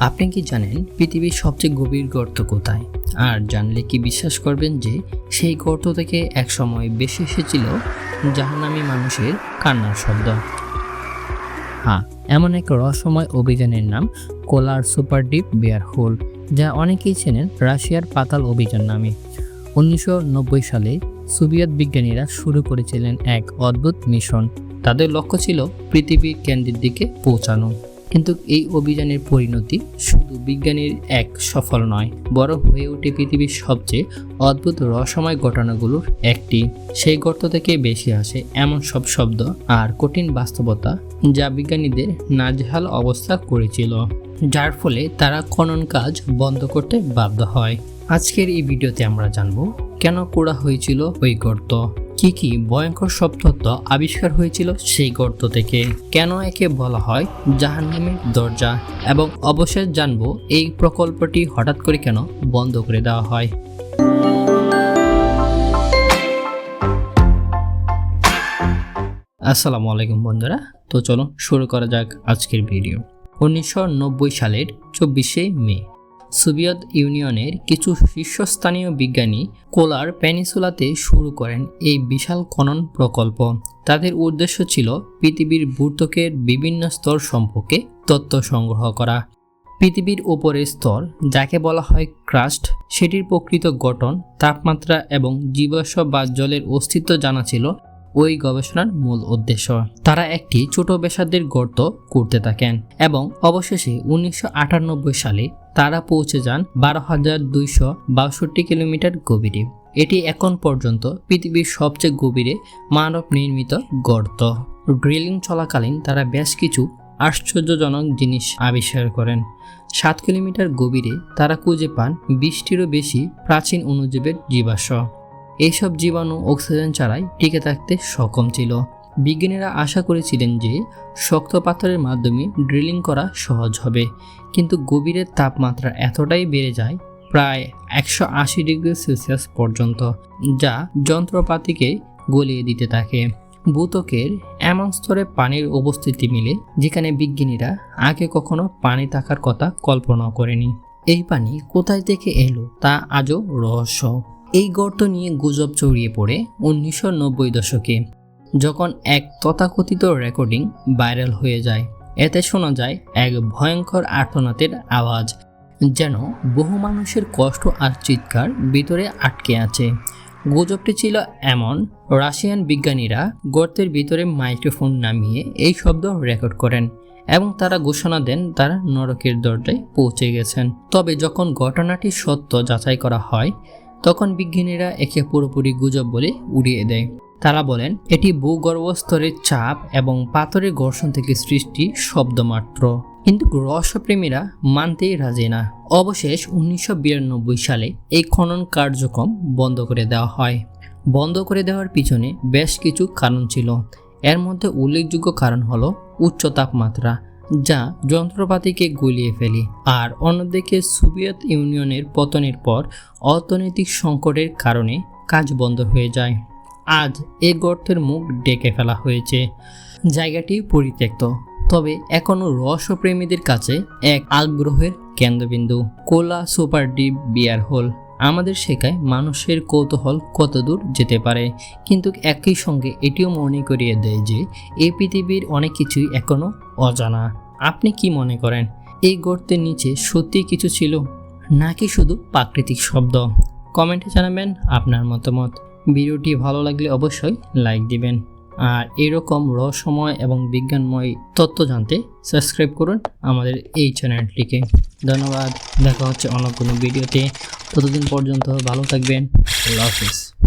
আপনি কি জানেন পৃথিবীর সবচেয়ে গভীর গর্ত কোথায়? আর জানলে কি বিশ্বাস করবেন যে সেই গর্ত থেকে একসময় বেশি এসেছিল জাহান্নামী মানুষের কান্নার শব্দ? হ্যাঁ এমন এক রহস্যময় অভিযানের নাম কোলার সুপার ডিপ বিয়ার হোল, যা অনেকেই চেনেন রাশিয়ার পাতাল অভিযান নামে। উনিশশো নব্বই সালে সোভিয়েত বিজ্ঞানীরা শুরু করেছিলেন এক অদ্ভুত মিশন। তাদের লক্ষ্য ছিল পৃথিবীর কেন্দ্রের দিকে পৌঁছানো। কিন্তু এই অভিযানের পরিণতি শুধু বিজ্ঞানীর এক সফল নয় বরং হয়ে ওঠে পৃথিবীর সবচেয়ে অদ্ভুত রহস্যময় ঘটনাগুলোর একটি। সেই গর্ত থেকে বেশি আসে এমন সব শব্দ আর কঠিন বাস্তবতা যা বিজ্ঞানীদের নাজহাল অবস্থা করেছিল, যার ফলে তারা খনন কাজ বন্ধ করতে বাধ্য হয়। আজকের এই ভিডিওতে আমরা জানব, কেন করা হয়েছিল ওই গর্ত? কি কি ভয়ঙ্কর সব তথ্য আবিষ্কার হয়েছিল সেই গর্ত থেকে? কেন একে বলা হয় জাহান্নামের দরজা? এবং অবশেষ জানব এই প্রকল্পটি হঠাৎ করে কেন বন্ধ করে দেওয়া হয়। আসসালামু আলাইকুম বন্ধুরা, তো চলো শুরু করা যাক আজকের ভিডিও। উনিশশো নব্বই সালের চব্বিশে মে। সোভিয়েত ইউনিয়নের কিছু শীর্ষস্থানীয় বিজ্ঞানী কোলার প্যানিসুলাতে শুরু করেন এই বিশাল খনন প্রকল্প। তাদের উদ্দেশ্য ছিল পৃথিবীর ভূত্বকের বিভিন্ন স্তর সম্পর্কে তথ্য সংগ্রহ করা। পৃথিবীর ওপরের স্তর, যাকে বলা হয় ক্রাস্ট, সেটির প্রকৃত গঠন, তাপমাত্রা এবং জীবাশ্ম বা জলের অস্তিত্ব জানা ছিল ওই গবেষণার মূল উদ্দেশ্য। তারা একটি ছোট বেসাদের গর্ত করতে থাকেন এবং অবশেষে উনিশশো আটানব্বই সালে তারা পৌঁছে যান বারো হাজার দুইশো বাষট্টি কিলোমিটার গভীরে। এটি এখন পর্যন্ত পৃথিবীর সবচেয়ে গভীরে মানব নির্মিত গর্ত। ড্রিলিং চলাকালীন তারা বেশ কিছু আশ্চর্যজনক জিনিস আবিষ্কার করেন। সাত কিলোমিটার গভীরে তারা খুঁজে পান বিশটিরও বেশি প্রাচীন অনুজীবের জীবাশ্ম। এইসব জীবাণু অক্সিজেন ছাড়াই টিকে থাকতে সক্ষম ছিল। বিজ্ঞানীরা আশা করেছিলেন যে শক্ত পাথরের মাধ্যমে ড্রিলিং করা সহজ হবে, কিন্তু গভীরের তাপমাত্রা এতটাই বেড়ে যায় প্রায় একশো আশি ডিগ্রি সেলসিয়াস পর্যন্ত, যা যন্ত্রপাতিকে গলিয়ে দিতে থাকে। ভূতকের এমন স্তরে পানির উপস্থিতি মিলে যেখানে বিজ্ঞানীরা আগে কখনো পানি থাকার কথা কল্পনা করেনি। এই পানি কোথায় থেকে এলো তা আজও রহস্য। এই গর্ত নিয়ে গুজব ছড়িয়ে পড়ে উনিশশো নব্বই দশকে, যখন এক তথাকথিত রেকর্ডিং ভাইরাল হয়ে যায়। এতে শোনা যায় এক ভয়ঙ্কর আর্তনাদের আওয়াজ, যেন বহু মানুষের কষ্ট আর চিৎকার ভিতরে আটকে আছে। গুজবটি ছিল এমন, রাশিয়ান বিজ্ঞানীরা গর্তের ভিতরে মাইক্রোফোন নামিয়ে এই শব্দ রেকর্ড করেন এবং তারা ঘোষণা দেন তারা নরকের দরজায় পৌঁছে গেছেন। তবে যখন ঘটনাটি সত্য যাচাই করা হয় তখন বিজ্ঞানীরা একে পুরোপুরি গুজব বলে উড়িয়ে দেয়। তারা বলেন, এটি ভূগর্ভস্তরের চাপ এবং পাথরের ঘর্ষণ থেকে সৃষ্টি শব্দমাত্র। কিন্তু রহস্যপ্রেমীরা মানতেই রাজি না। অবশেষ উনিশশো বিরানব্বই সালে এই খনন কার্যক্রম বন্ধ করে দেওয়া হয়। বন্ধ করে দেওয়ার পিছনে বেশ কিছু কারণ ছিল। এর মধ্যে উল্লেখযোগ্য কারণ হলো উচ্চ তাপমাত্রা যা যন্ত্রপাতিকে গলিয়ে ফেলে। আর অন্যদিকে সোভিয়েত ইউনিয়নের পতনের পর অর্থনৈতিক সংকটের কারণে কাজ বন্ধ হয়ে যায়। আজ এ গর্তের মুখ ডেকে ফেলা হয়েছে। জায়গাটি পরিত্যক্ত। তবে এখনও রহস্যপ্রেমীদের কাছে এক আগ্রহের কেন্দ্রবিন্দু। Kola super deep borehole. আমাদের শেখায় মানুষের কৌতূহল কতদূর যেতে পারে। কিন্তু একই সঙ্গে এটিও মনে করিয়ে দেয় যে এই পৃথিবীর অনেক কিছুই এখনও অজানা। আপনি কি মনে করেন, এই গর্তের নিচে সত্যি কিছু ছিল, নাকি শুধু প্রাকৃতিক শব্দ? কমেন্টে জানাবেন আপনার মতামত। ভিডিওটি ভালো লাগলে অবশ্যই লাইক দিবেন। আর এরকম রহস্যময় এবং বিজ্ঞানময় তথ্য জানতে সাবস্ক্রাইব করুন আমাদের এই চ্যানেলটিকে। ধন্যবাদ। দেখা হচ্ছে অন্য কোনো ভিডিওতে। ততদিন পর্যন্ত ভালো থাকবেন। আল্লাহ হাফিজ।